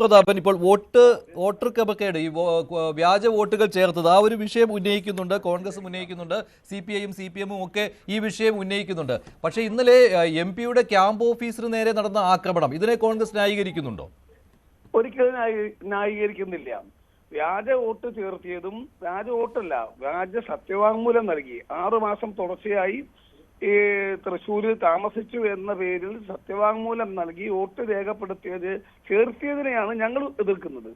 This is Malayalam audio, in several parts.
പ്രതാപൻ ഇപ്പോൾ വോട്ട് വോട്ടർ കപക്കേട് ഈ വ്യാജ വോട്ടുകൾ ചേർത്തത്. ആ ഒരു വിഷയം ഉന്നയിക്കുന്നുണ്ട്. കോൺഗ്രസ് ഉന്നയിക്കുന്നുണ്ട്. സി പി ഐയും സി പി എമ്മും ഒക്കെ ഈ വിഷയം ഉന്നയിക്കുന്നുണ്ട്. പക്ഷേ ഇന്നലെ എം പിയുടെ ക്യാമ്പ് ഓഫീസിന് നേരെ നടന്ന ആക്രമണം ഇതിനെ കോൺഗ്രസ് ന്യായീകരിക്കുന്നുണ്ടോ? ഒരിക്കലും ന്യായീ- ന്യായീകരിക്കുന്നില്ല. വ്യാജ വോട്ട് ചേർത്തിയതും വ്യാജ വോട്ടല്ല വ്യാജ സത്യവാങ്മൂലം നൽകി. ആറു മാസം തുടർച്ചയായി ഈ തൃശ്ശൂരിൽ താമസിച്ചു എന്ന പേരിൽ സത്യവാങ്മൂലം നൽകി വോട്ട് രേഖപ്പെടുത്തിയത് ചേർത്തിയതിനെയാണ് ഞങ്ങൾ എതിർക്കുന്നത്.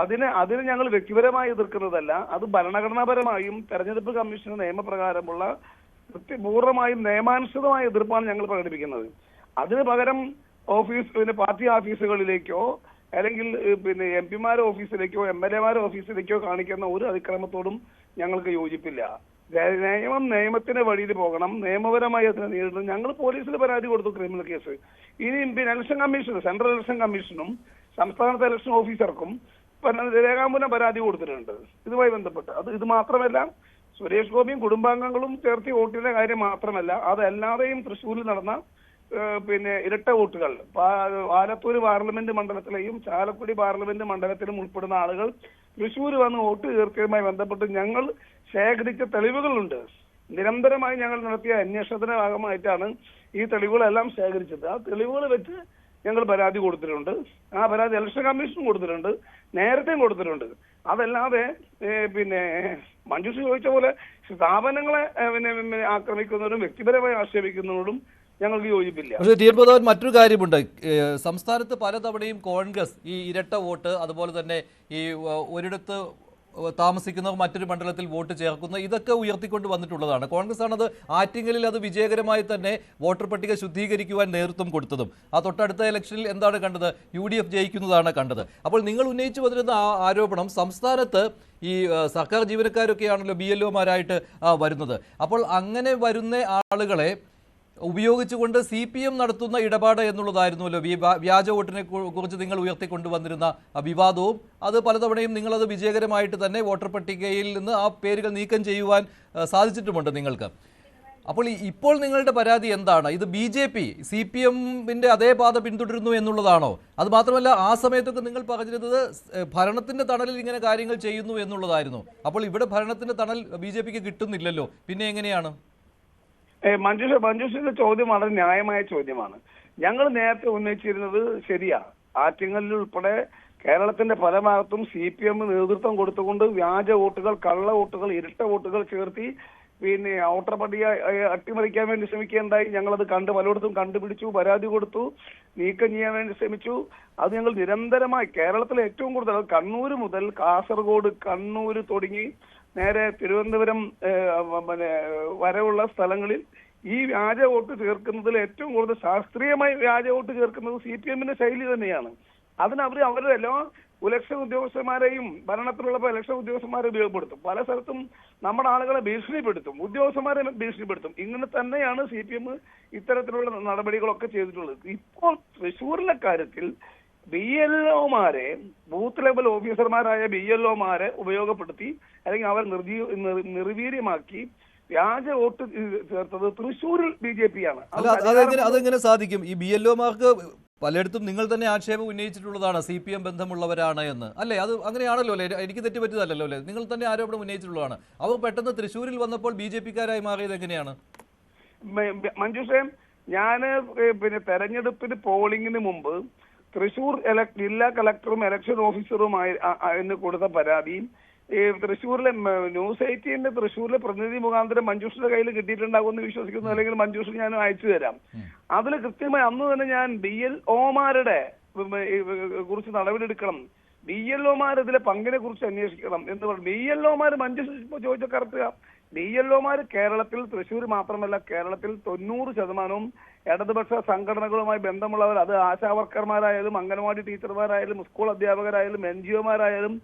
അതിന് അതിന് ഞങ്ങൾ വ്യക്തിപരമായി എതിർക്കുന്നതല്ല അത് ഭരണഘടനാപരമായും തെരഞ്ഞെടുപ്പ് കമ്മീഷൻ നിയമപ്രകാരമുള്ള കൃത്യപൂർണമായും നിയമാനുസൃതമായ എതിർപ്പാണ് ഞങ്ങൾ പ്രകടിപ്പിക്കുന്നത്. അതിന് പകരം ഓഫീസ് പിന്നെ പാർട്ടി ഓഫീസുകളിലേക്കോ അല്ലെങ്കിൽ പിന്നെ എം പിമാരുടെ ഓഫീസിലേക്കോ എം എൽ എമാരുടെ ഓഫീസിലേക്കോ കാണിക്കുന്ന ഒരു അതിക്രമത്തോടും ഞങ്ങൾക്ക് യോജിപ്പില്ല. നിയമം നിയമത്തിന്റെ വഴിയിൽ പോകണം. നിയമപരമായി അതിനെ നേരിടണം. ഞങ്ങൾ പോലീസിൽ പരാതി കൊടുത്തു ക്രിമിനൽ കേസ്. ഇനി ഇലക്ഷൻ കമ്മീഷൻ സെൻട്രൽ ഇലക്ഷൻ കമ്മീഷനും സംസ്ഥാനത്തെ ഇലക്ഷൻ ഓഫീസർക്കും രേഖാമൂലം പരാതി കൊടുത്തിട്ടുണ്ട്. ഇതുമായി ബന്ധപ്പെട്ട്. അത് ഇത് മാത്രമല്ല സുരേഷ് ഗോപിയും കുടുംബാംഗങ്ങളും ചേർത്തി വോട്ടിന്റെ കാര്യം മാത്രമല്ല അതല്ലാതെയും തൃശ്ശൂരിൽ നടന്ന പിന്നെ ഇരട്ട വോട്ടുകൾ. ആലത്തൂർ പാർലമെന്റ് മണ്ഡലത്തിലെയും ചാലക്കുടി പാർലമെന്റ് മണ്ഡലത്തിലും ഉൾപ്പെടുന്ന ആളുകൾ തൃശ്ശൂർ വന്ന് വോട്ട് ചേർത്തതുമായി ബന്ധപ്പെട്ട് ഞങ്ങൾ ശേഖരിച്ച തെളിവുകളുണ്ട്. നിരന്തരമായി ഞങ്ങൾ നടത്തിയ അന്വേഷണത്തിന്റെ ഭാഗമായിട്ടാണ് ഈ തെളിവുകളെല്ലാം ശേഖരിച്ചത്. ആ തെളിവുകൾ വെച്ച് ഞങ്ങൾ പരാതി കൊടുത്തിട്ടുണ്ട്. ആ പരാതി ഇലക്ഷൻ കമ്മീഷനും കൊടുത്തിട്ടുണ്ട്. നേരത്തെയും കൊടുത്തിട്ടുണ്ട്. അതല്ലാതെ പിന്നെ മഞ്ജുസ് ചോദിച്ച പോലെ സ്ഥാപനങ്ങളെ പിന്നെ ആക്രമിക്കുന്നവരും വ്യക്തിപരമായി ആക്ഷേപിക്കുന്നവരോടും ഞങ്ങൾക്ക് യോജിപ്പില്ല. പക്ഷേ തീർപ്പുതാവൻ മറ്റൊരു കാര്യമുണ്ട്. സംസ്ഥാനത്ത് പലതവണയും കോൺഗ്രസ് ഈ ഇരട്ട വോട്ട് അതുപോലെ തന്നെ ഈ ഒരിടത്ത് താമസിക്കുന്നവർ മറ്റൊരു മണ്ഡലത്തിൽ വോട്ട് ചേർക്കുന്ന. ഇതൊക്കെ ഉയർത്തിക്കൊണ്ട് വന്നിട്ടുള്ളതാണ്. കോൺഗ്രസ് ആണത് ആറ്റിങ്ങലിൽ അത് വിജയകരമായി തന്നെ വോട്ടർ പട്ടിക ശുദ്ധീകരിക്കുവാൻ നേതൃത്വം കൊടുത്തതും. ആ തൊട്ടടുത്ത ഇലക്ഷനിൽ എന്താണ് കണ്ടത്? യു ഡി എഫ് ജയിക്കുന്നതാണ് കണ്ടത്. അപ്പോൾ നിങ്ങൾ ഉന്നയിച്ചു ആ ആരോപണം സംസ്ഥാനത്ത് ഈ സർക്കാർ ജീവനക്കാരൊക്കെയാണല്ലോ ബി എൽ ഒമാരായിട്ട് വരുന്നത്. അപ്പോൾ അങ്ങനെ വരുന്ന ആളുകളെ ഉപയോഗിച്ചുകൊണ്ട് സി പി എം നടത്തുന്ന ഇടപാട് എന്നുള്ളതായിരുന്നല്ലോ. വ്യാജ വോട്ടിനെ കുറിച്ച് നിങ്ങൾ ഉയർത്തിക്കൊണ്ടുവന്നിരുന്ന വിവാദവും അത് പലതവണയും നിങ്ങളത് വിജയകരമായിട്ട് തന്നെ വോട്ടർ പട്ടികയിൽ നിന്ന് ആ പേരുകൾ നീക്കം ചെയ്യുവാൻ സാധിച്ചിട്ടുമുണ്ട് നിങ്ങൾക്ക്. അപ്പോൾ ഇപ്പോൾ നിങ്ങളുടെ പരാതി എന്താണ്? ഇത് B J P C P എമ്മിന്റെ അതേ പാത പിന്തുടരുന്നു എന്നുള്ളതാണോ? അത് മാത്രമല്ല ആ സമയത്തൊക്കെ നിങ്ങൾ പറഞ്ഞിരുന്നത് ഭരണത്തിന്റെ തണലിൽ ഇങ്ങനെ കാര്യങ്ങൾ ചെയ്യുന്നു എന്നുള്ളതായിരുന്നു. അപ്പോൾ ഇവിടെ ഭരണത്തിന്റെ തണൽ ബി കിട്ടുന്നില്ലല്ലോ. പിന്നെ എങ്ങനെയാണ്? മഞ്ജുഷ മഞ്ജുഷിന്റെ ചോദ്യം വളരെ ന്യായമായ ചോദ്യമാണ്. ഞങ്ങൾ നേരത്തെ ഉന്നയിച്ചിരുന്നത് ശരിയാ. ആറ്റിങ്ങലിൽ ഉൾപ്പെടെ കേരളത്തിന്റെ പല ഭാഗത്തും സി പി എം നേതൃത്വം കൊടുത്തുകൊണ്ട് വ്യാജ വോട്ടുകൾ കള്ള വോട്ടുകൾ ഇരട്ട വോട്ടുകൾ ചേർത്തി പിന്നെ ഏ, അട്ടിമറിക്കാൻ വേണ്ടി ശ്രമിക്കുകയുണ്ടായി. ഞങ്ങളത് കണ്ട് പലയിടത്തും കണ്ടുപിടിച്ചു പരാതി കൊടുത്തു നീക്കം ചെയ്യാൻ വേണ്ടി ശ്രമിച്ചു. അത് ഞങ്ങൾ നിരന്തരമായി കേരളത്തിലെ ഏറ്റവും കൂടുതൽ കണ്ണൂർ മുതൽ കാസർഗോഡ് കണ്ണൂർ തുടങ്ങി നേരെ തിരുവനന്തപുരം പിന്നെ വരെയുള്ള സ്ഥലങ്ങളിൽ ഈ വ്യാജ വോട്ട് ചേർക്കുന്നതിൽ ഏറ്റവും കൂടുതൽ ശാസ്ത്രീയമായി വ്യാജ വോട്ട് ചേർക്കുന്നത് സി പി എമ്മിന്റെ ശൈലി തന്നെയാണ്. അതിന് അവർ അവരുടെ എല്ലാ ഇലക്ഷൻ ഉദ്യോഗസ്ഥന്മാരെയും ഭരണത്തിലുള്ള ഇലക്ഷൻ ഉദ്യോഗസ്ഥന്മാരെ ഉപയോഗപ്പെടുത്തും. പല സ്ഥലത്തും നമ്മുടെ ആളുകളെ ഭീഷണിപ്പെടുത്തും. ഉദ്യോഗസ്ഥന്മാരെ ഭീഷണിപ്പെടുത്തും. ഇങ്ങനെ തന്നെയാണ് സി പി എം ഇത്തരത്തിലുള്ള നടപടികളൊക്കെ ചെയ്തിട്ടുള്ളത്. ഇപ്പോൾ തൃശ്ശൂരിലെ കാര്യത്തിൽ ബി എൽ ഒമാരെ ബൂത്ത് ലെവൽ ഓഫീസർമാരായ ബി എൽ ഒമാരെ ഉപയോഗപ്പെടുത്തി അല്ലെങ്കിൽ അവർ നിർജീ നിർ- നിർവീര്യമാക്കി വ്യാജ വോട്ട് ചേർത്തത് തൃശ്ശൂരിൽ ബി ജെ പി ആണ്. അതെങ്ങനെ സാധിക്കും? ഈ ബി എൽ ഒമാർക്ക് പലയിടത്തും നിങ്ങൾ തന്നെ ആക്ഷേപം ഉന്നയിച്ചിട്ടുള്ളതാണ് സി പി എം ബന്ധമുള്ളവരാണ് എന്ന്. അല്ലേ അത് അങ്ങനെയാണല്ലോ അല്ലേ? എനിക്ക് തെറ്റുപറ്റിയതല്ലോ അല്ലേ? നിങ്ങൾ തന്നെ ആരോപണം ഉന്നയിച്ചിട്ടുള്ളതാണ്. അവർ പെട്ടെന്ന് തൃശ്ശൂരിൽ വന്നപ്പോൾ ബി ജെ പിക്കാരായി മാറിയത് എങ്ങനെയാണ്? മഞ്ജുഷേം ഞാൻ പിന്നെ തെരഞ്ഞെടുപ്പിന് പോളിംഗിന് മുമ്പ് തൃശൂർ ജില്ലാ കളക്ടറും ഇലക്ഷൻ ഓഫീസറുമായി എന്ന് കൊടുത്ത പരാതിയും ഈ തൃശ്ശൂരിലെ ന്യൂസ് എയ്റ്റീന്റെ തൃശ്ശൂരിലെ പ്രതിനിധി മുഖാന്തരം മഞ്ജുഷിന്റെ കയ്യിൽ കിട്ടിയിട്ടുണ്ടാകുമെന്ന് വിശ്വസിക്കുന്നു. അല്ലെങ്കിൽ മഞ്ജുഷ് ഞാൻ അയച്ചു തരാം. അതിൽ കൃത്യമായി അന്ന് തന്നെ ഞാൻ ബി എൽ ഒമാരുടെ കുറിച്ച് നടപടിയെടുക്കണം. ബി എൽ ഒമാർ ഇതിലെ പങ്കിനെ കുറിച്ച് അന്വേഷിക്കണം എന്ന് പറഞ്ഞു. ബി എൽ ഒമാർ മഞ്ജുഷ് ഇപ്പൊ ചോദിച്ച കറക്റ്റ് ബി എൽ ഒമാർ കേരളത്തിൽ തൃശൂർ മാത്രമല്ല കേരളത്തിൽ തൊണ്ണൂറ് ശതമാനവും ഇടതുപക്ഷ സംഘടനകളുമായി ബന്ധമുള്ളവർ അത് ആശാവർക്കർമാരായാലും അംഗനവാടി ടീച്ചർമാരായാലും സ്കൂൾ അധ്യാപകരായാലും എൻ ജി ഒമാരായാലും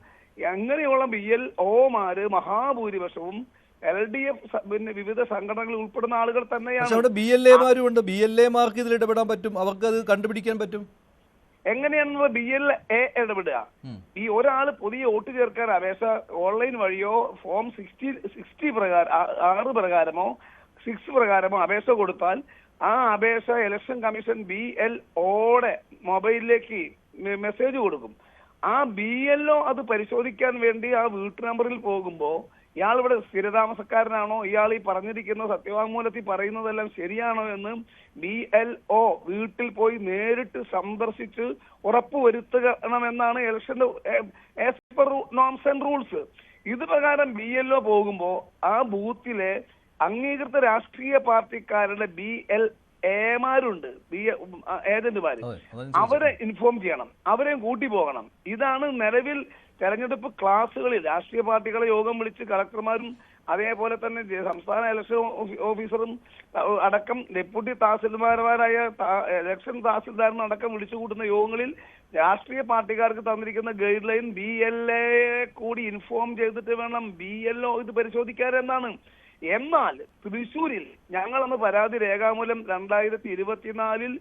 അങ്ങനെയുള്ള ബി എൽ ഒമാര് മഹാഭൂരിപക്ഷവും എൽ ഡി എഫ് പിന്നെ വിവിധ സംഘടനകളിൽ ഉൾപ്പെടുന്ന ആളുകൾ തന്നെയാണ്. ബി എൽ എമാരും ഉണ്ട് ബി എൽ എമാർക്ക് ഇതിൽ ഇടപെടാൻ പറ്റും. അവർക്ക് അത് കണ്ടുപിടിക്കാൻ പറ്റും. എങ്ങനെയാണെന്നുള്ള ബി എൽ എ ഇടപെടുക. ഈ ഒരാൾ പുതിയ വോട്ട് ചേർക്കാൻ അപേക്ഷ ഓൺലൈൻ വഴിയോ ഫോം സിക്സ്റ്റി സിക്സ്റ്റി പ്രകാരം ആറ് പ്രകാരമോ സിക്സ് പ്രകാരമോ അപേക്ഷ കൊടുത്താൽ ആ അപേക്ഷ ഇലക്ഷൻ കമ്മീഷൻ ബി എൽ ഓടെ മൊബൈലിലേക്ക് മെസ്സേജ് കൊടുക്കും. ആ ബി എൽ ഒ അത് പരിശോധിക്കാൻ വേണ്ടി ആ വീട്ടു നമ്പറിൽ പോകുമ്പോ ഇയാൾ ഇവിടെ സ്ഥിരതാമസക്കാരനാണോ? ഇയാൾ ഈ പറഞ്ഞിരിക്കുന്ന സത്യവാങ്മൂലത്തിൽ പറയുന്നതെല്ലാം ശരിയാണോ എന്ന് ബി എൽ ഒ വീട്ടിൽ പോയി നേരിട്ട് സന്ദർശിച്ച് ഉറപ്പുവരുത്തണമെന്നാണ് ഇലക്ഷന്റെ as per norms and rules ഇത് പ്രകാരം ബി എൽ ഒ പോകുമ്പോ ആ ബൂത്തിലെ അംഗീകൃത രാഷ്ട്രീയ പാർട്ടിക്കാരുടെ ബി എൽ എമാരുണ്ട്. ബി ഏജന്റുമാര്. അവരെ ഇൻഫോം ചെയ്യണം. അവരെയും കൂട്ടി പോകണം. ഇതാണ് നിലവിൽ തെരഞ്ഞെടുപ്പ് ക്ലാസ്സുകളിൽ രാഷ്ട്രീയ പാർട്ടികളെ യോഗം വിളിച്ച് കളക്ടർമാരും അതേപോലെ തന്നെ സംസ്ഥാന ഇലക്ഷൻ ഓഫീസറും അടക്കം ഡെപ്യൂട്ടി തഹസിൽദാർമാരായ ഇലക്ഷൻ തഹസിൽദാറിനും അടക്കം വിളിച്ചു കൂട്ടുന്ന യോഗങ്ങളിൽ രാഷ്ട്രീയ പാർട്ടിക്കാർക്ക് തന്നിരിക്കുന്ന guideline B L A കൂടി ഇൻഫോം ചെയ്തിട്ട് വേണം ബി എൽ ഒ ഇത് പരിശോധിക്കാറ് എന്നാണ് എന്നാൽ തൃശൂരിൽ ഞങ്ങളന്ന് പരാതി രേഖാമൂലം രണ്ടായിരത്തി ഇരുപത്തിനാലിൽ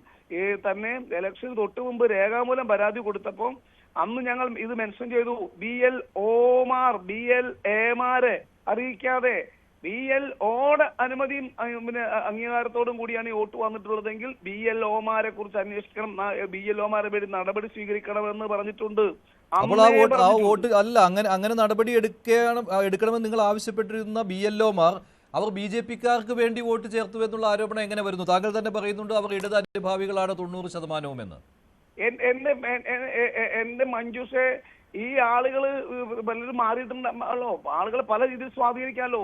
തന്നെ ഇലക്ഷൻ തൊട്ട് മുമ്പ് രേഖാമൂലം പരാതി കൊടുത്തപ്പോൾ അന്ന് ഞങ്ങൾ ഇത് മെൻഷൻ ചെയ്തു. ബി എൽ ഓമാർ ബി എൽ എമാരെ അറിയിക്കാതെ ബി എൽ ഓടെ അനുമതിയും പിന്നെ അംഗീകാരത്തോടും കൂടിയാണ് ഈ വോട്ട് വന്നിട്ടുള്ളതെങ്കിൽ ബി എൽ ഒമാരെ കുറിച്ച് അന്വേഷിക്കണം. ബി എൽ ഒമാരെ വേണ്ടി നടപടി സ്വീകരിക്കണമെന്ന് പറഞ്ഞിട്ടുണ്ട്. അപ്പോൾ ആ വോട്ട് ആ വോട്ട് അല്ല അങ്ങനെ അങ്ങനെ നടപടി എടുക്കണം എടുക്കണമെന്ന് നിങ്ങൾ ആവശ്യപ്പെട്ടിരുന്ന ബി എൽ ഒമാർ അവർ ബി ജെ പിക്കാർക്ക് വേണ്ടി വോട്ട് ചേർത്തു എന്നുള്ള ആരോപണം എങ്ങനെ വരുന്നു? താങ്കൾ തന്നെ പറയുന്നുണ്ട് അവർ ഇടത് അനുഭാവികളാണ് തൊണ്ണൂറ് ശതമാനവും എന്ന് എന്റെ എന്റെ മഞ്ജുഷെ ഈ ആളുകൾ പലരും മാറിയിട്ടുണ്ടല്ലോ ആളുകളെ പല രീതിയിൽ സ്വാധീനിക്കാമല്ലോ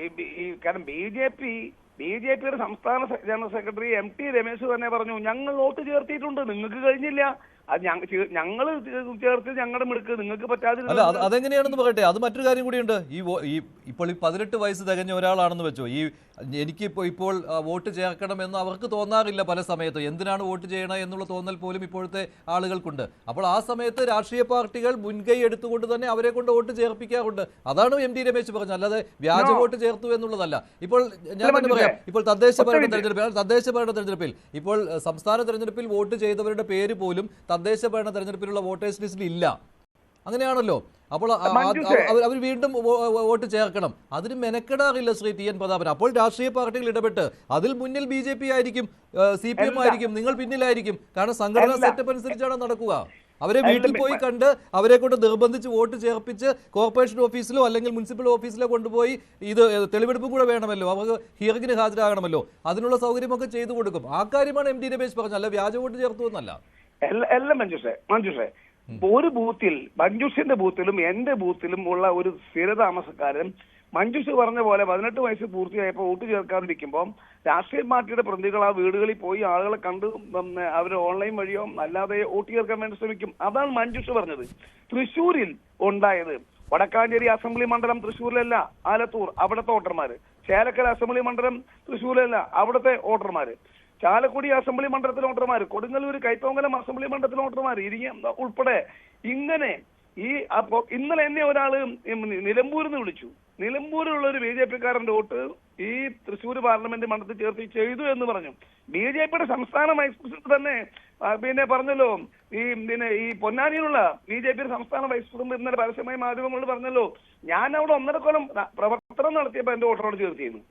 ഈ- കാരണം B J P B J പിയുടെ സംസ്ഥാന general secretary M T Ramesh തന്നെ പറഞ്ഞു ഞങ്ങൾ വോട്ട് ചേർത്തിട്ടുണ്ട് നിങ്ങൾക്ക് കഴിഞ്ഞില്ല. അത് ഞങ്ങൾ ചേർത്ത് ഞങ്ങളുടെ മിടുക്ക് നിങ്ങൾക്ക് അല്ല അത് പറ്റാതിരുന്നത് അതെങ്ങനെയാണെന്ന് പറയട്ടെ അത് മറ്റൊരു കാര്യം കൂടിയുണ്ട്. ഈ ഈ ഇപ്പോൾ ഈ പതിനെട്ട് വയസ്സ് തികഞ്ഞ ഒരാളാണെന്ന് വെച്ചോ ഈ എനിക്കിപ്പോൾ ഇപ്പോൾ ഇപ്പോൾ വോട്ട് ചേർക്കണമെന്ന് അവർക്ക് തോന്നാറില്ല പല സമയത്തും. എന്തിനാണ് വോട്ട് ചെയ്യണം എന്നുള്ള തോന്നൽ പോലും ഇപ്പോഴത്തെ ആളുകൾക്കുണ്ട്. അപ്പോൾ ആ സമയത്ത് രാഷ്ട്രീയ പാർട്ടികൾ മുൻകൈ എടുത്തുകൊണ്ട് തന്നെ അവരെ കൊണ്ട് വോട്ട് ചേർപ്പിക്കാറുണ്ട്. അതാണ് എം ടി രമേശ് പറഞ്ഞത്. അല്ലാതെ വ്യാജ വോട്ട് ചേർത്തു എന്നുള്ളതല്ല. ഇപ്പോൾ ഞാൻ പറഞ്ഞു തന്നെ പറയാം ഇപ്പോൾ തദ്ദേശ ഭരണ തെരഞ്ഞെടുപ്പ് തെരഞ്ഞെടുപ്പിൽ തദ്ദേശ ഭരണ തെരഞ്ഞെടുപ്പിൽ ഇപ്പോൾ സംസ്ഥാന തെരഞ്ഞെടുപ്പിൽ വോട്ട് ചെയ്തവരുടെ പേര് പോലും തദ്ദേശ ഭരണ തെരഞ്ഞെടുപ്പിലുള്ള വോട്ടേഴ്സ് ലിസ്റ്റിൽ ഇല്ല. അങ്ങനെയാണല്ലോ. അപ്പോൾ. അവർ വീണ്ടും വോട്ട് ചേർക്കണം. അതിന് മെനക്കെടാറില്ല ശ്രീ ടി എൻ പ്രതാപൻ. അപ്പോൾ രാഷ്ട്രീയ പാർട്ടികൾ ഇടപെട്ട് അതിൽ മുന്നിൽ ബി ജെ പി ആയിരിക്കും സി പി എം ആയിരിക്കും നിങ്ങൾ പിന്നിലായിരിക്കും. കാരണം സംഘടനാ സെറ്റപ്പ് അനുസരിച്ചാണ് നടക്കുക. അവരെ വീട്ടിൽ പോയി കണ്ട് അവരെ കൊണ്ട് നിർബന്ധിച്ച് വോട്ട് ചേർപ്പിച്ച് കോർപ്പറേഷൻ ഓഫീസിലോ അല്ലെങ്കിൽ മുനിസിപ്പൽ ഓഫീസിലോ കൊണ്ടുപോയി ഇത് തെളിവെടുപ്പും കൂടെ വേണമല്ലോ. അവർക്ക് ഹിയറിംഗിന് ഹാജരാകണമല്ലോ. അതിനുള്ള സൗകര്യമൊക്കെ ചെയ്തു കൊടുക്കും. ആ കാര്യമാണ് എം ഡി രമേശ് പറഞ്ഞത്. അല്ല വ്യാജ വോട്ട് ചേർത്തു എന്നല്ല എല്ല- എല്ലാം മഞ്ജുഷെ മഞ്ജുഷെ. ഒരു ബൂത്തിൽ മഞ്ജുഷിന്റെ ബൂത്തിലും എന്റെ ബൂത്തിലും ഉള്ള ഒരു സ്ഥിരതാമസക്കാരൻ മഞ്ജുഷ് പറഞ്ഞ പോലെ പതിനെട്ട് വയസ്സ് പൂർത്തിയായപ്പോൾ വോട്ട് ചേർക്കാതിരിക്കുമ്പോൾ രാഷ്ട്രീയ പാർട്ടിയുടെ പ്രതികൾ ആ വീടുകളിൽ പോയി ആളുകളെ കണ്ട് അവർ ഓൺലൈൻ വഴിയോ അല്ലാതെ വോട്ട് ചേർക്കാൻ വേണ്ടി ശ്രമിക്കും. അതാണ് മഞ്ജുഷ് പറഞ്ഞത്. തൃശ്ശൂരിൽ ഉണ്ടായത് വടക്കാഞ്ചേരി അസംബ്ലി മണ്ഡലം തൃശ്ശൂരിലല്ല ആലത്തൂർ അവിടുത്തെ വോട്ടർമാര്. ചേലക്കര അസംബ്ലി മണ്ഡലം തൃശ്ശൂരിലല്ല അവിടുത്തെ വോട്ടർമാര്. ചാലക്കുടി അസംബ്ലി മണ്ഡലത്തിലെ വോട്ടർമാർ കൊടുങ്ങല്ലൂർ കൈപ്പമംഗലം അസംബ്ലി മണ്ഡലത്തിലെ വോട്ടർമാർ ഇരിങ്ങ ഉൾപ്പെടെ ഇങ്ങനെ ഈ അപ്പോ ഇന്നലെ എന്നെ ഒരാൾ നിലമ്പൂരിൽ നിന്ന് വിളിച്ചു. നിലമ്പൂരിലുള്ള ഒരു ബി ജെ പിക്കാരന്റെ വോട്ട് ഈ തൃശ്ശൂർ പാർലമെന്റ് മണ്ഡലത്തിൽ ചേർത്ത് ചെയ്തു എന്ന് പറഞ്ഞു. ബി ജെ പിയുടെ സംസ്ഥാന വൈസ് പ്രസിഡന്റ് തന്നെ പിന്നെ പറഞ്ഞല്ലോ ഈ പിന്നെ ഈ പൊന്നാനിയിലുള്ള ബി ജെ പിയുടെ സംസ്ഥാന വൈസ് പ്രസിഡന്റ് ഇന്നലെ പരസ്യമായി മാധ്യമങ്ങളോട് പറഞ്ഞല്ലോ ഞാൻ അവിടെ ഒന്നര കൊല്ലം പ്രവർത്തനം നടത്തിയപ്പോൾ എന്റെ വോട്ടറോട് ചേർത്തിരുന്നു.